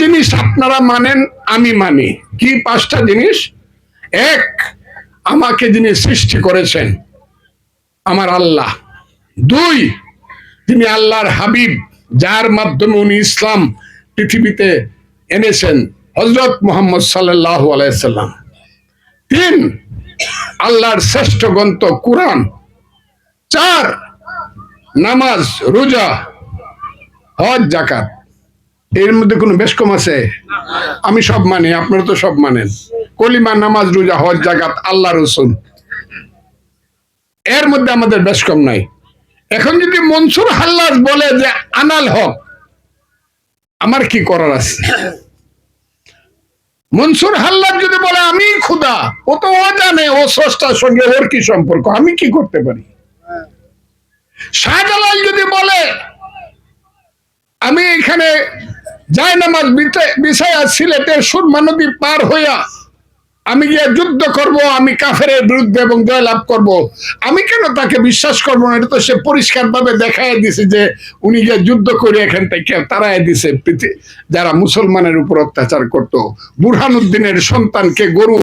জিনিস আপনারা মানেন, আমি মানি। কি পাঁচটা জিনিস? এক, আমাকে যিনি সৃষ্টি করেছেন, আমার আল্লাহ। দুই তিনি আল্লাহর হাবিব, যার মাধ্যমে উনি ইসলাম পৃথিবীতে এনেছেন হজরত মোহাম্মদ সাল্লাহ আলাইসাল্লাম তিন, আল্লাহর শ্রেষ্ঠ গ্রন্থ কোরআন। চার, নামাজ, রোজা, হজ জাকাত এর মধ্যে কোনো বেশ কম আছে? আমি সব মানি, আপনারা তো সব মানেন। কলিমা, নামাজ, রোজা, হজ জাকাত আল্লাহ, রসুল। এর মধ্যে আমাদের বেশ কম নাই। এখন যদি মনসুর হাল্লাস বলে যে, আনাল হক, আমার কি করার আছে? মনসুর হাল্লার যদি বলে, আমি খুদা, ও তো ও জানে ও স্রষ্টার সঙ্গে ওর কি সম্পর্ক? আমি কি করতে পারি? শাহজালাল যদি বলে আমি এখানে যাই নামাজ বিষয়া সিলেটের সুরমা নদী পার হইয়া আমি গিয়ে যুদ্ধ করব, আমি কাফের বিরুদ্ধে এবং জয়লাভ করব। আমি কেন তাকে বিশ্বাস করব না? এটা তো সে পরিষ্কার ভাবে দেখাই দিছে যে উনি গিয়ে যুদ্ধ করে এখান থেকে তারাই দিছে যারা মুসলমানের উপর অত্যাচার করত। বুরহানুদ্দিনের সন্তানকে গরু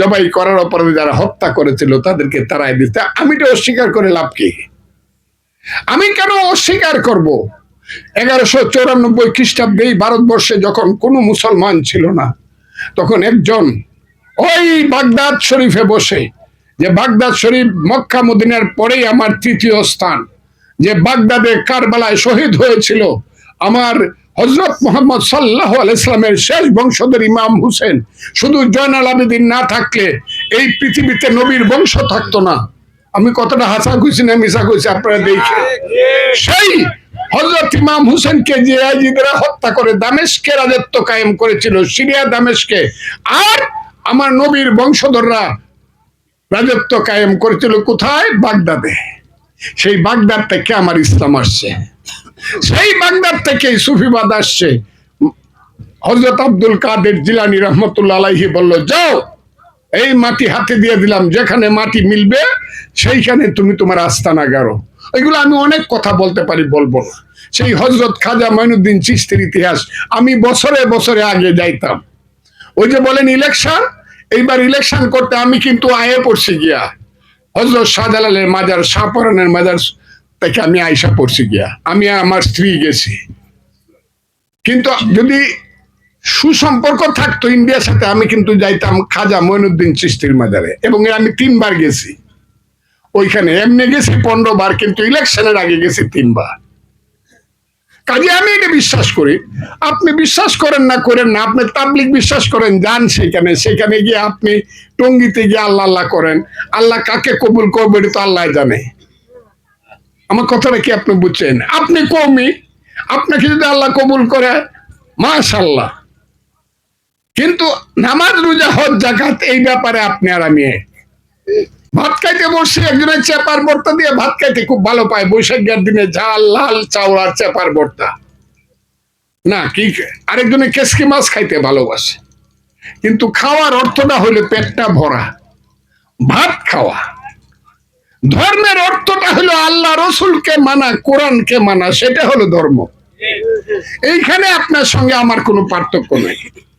জবাই করার অপরাধে যারা হত্যা করেছিল, তাদেরকে তারাই দিতে আমি তো অস্বীকার করে লাভ কি? আমি কেন অস্বীকার করব? এগারোশো চৌরানব্বই খ্রিস্টাব্দে এই ভারতবর্ষে যখন কোনো মুসলমান ছিল না তখন একজন ওই বাগদাদ শরীফে বসে যে বাগদাদ শরীফ মক্কা মদিনার পরেই আমার তৃতীয় স্থান যে বাগদাদে কারবালায় শহীদ হয়েছিল আমার হজরত মোহাম্মদ সাল্লাহ আলাইসলামের শেষ বংশধর ইমাম হুসেন শুধু জয়নাল আবেদিন না থাকলে এই পৃথিবীতে নবীর বংশ থাকতো না। আমি কতটা হাসা খুশি না মিশা খুশি আপনারা দেখে সেই হজরত ইমাম হুসেনকে যে আইজিদরা হত্যা করে দামেশকে রাজত্ব কায়েম করেছিল, সিরিয়া দামেশকে। আর আমার নবীর বংশধররা রাজত্ব কায়েম করেছিল কোথায়? বাগদাদে। সেই বাগদাদ থেকে আমার ইসলাম আসছে। সেই বাগদাদ থেকে সুফিবাদ আসছে। হজরত আব্দুল কাদের জিলানি রহমতুল্লাহ আলাইহি বলল, যাও এই মাটি হাতে দিয়ে দিলাম, যেখানে মাটি মিলবে, সেইখানে তুমি তোমার আস্তানা গাড়ো এগুলো আমি অনেক কথা বলতে পারি, বলব না। সেই হজরত খাজা মঈনুদ্দিন চিস্তির ইতিহাস, আমি বছরে বছরে আগে যাইতাম। ওই যে বলেন ইলেকশন এইবার ইলেকশন করতে আমি কিন্তু আয়ে পড়ছি গিয়া। হজরত শাহজালালের মাজার, শাহপরানের মাজার থেকে আমি আয়সা পড়ছি গিয়া। আমি আমার স্ত্রী গেছি। কিন্তু যদি সুসম্পর্ক থাকতো ইন্ডিয়ার সাথে, আমি কিন্তু যাইতাম খাজা মঈনুদ্দিন চিস্তির মাজারে, এবং আমি তিনবার গেছি। ওইখানে এমনি গেছি পনেরো বার কিন্তু ইলেকশনের আগে গেছি তিনবার। কাজে আমি এটা বিশ্বাস করি। আপনি বিশ্বাস করেন না করেন না, আপনি তাবলিক বিশ্বাস করেন, যান সেখানে। সেখানে গিয়ে আপনি টঙ্গিতে গিয়ে আল্লাহ আল্লাহ করেন। আল্লাহ কাকে কবুল করবে তো আল্লাহ জানে। আমার কথাটা কি আপনি বুঝছেন? আপনি কৌমি আপনাকে যদি আল্লাহ কবুল করে মাশাল্লাহ কিন্তু নামাজ রোজা হজ জাকাত এই ব্যাপারে আপনি আর আমি ভাত খাইতে বসে একজনের চেপার ভর্তা দিয়ে ভাত খাইতে খুব ভালো পায়। বৈশাখের দিনে ঝাল, লাল চাউড়ার চেপার ভর্তা। না, কি আরেকজনে কেসকি মাছ খাইতে ভালোবাসে। কিন্তু খাওয়ার অর্থটা হলো পেটটা ভরা। ভাত খাওয়া। ধর্মের অর্থটা হলো আল্লাহ রসুলকে মানা, কোরআনকে মানা, সেটা হলো ধর্ম। এইখানে আপনার সঙ্গে আমার কোনো পার্থক্য নেই।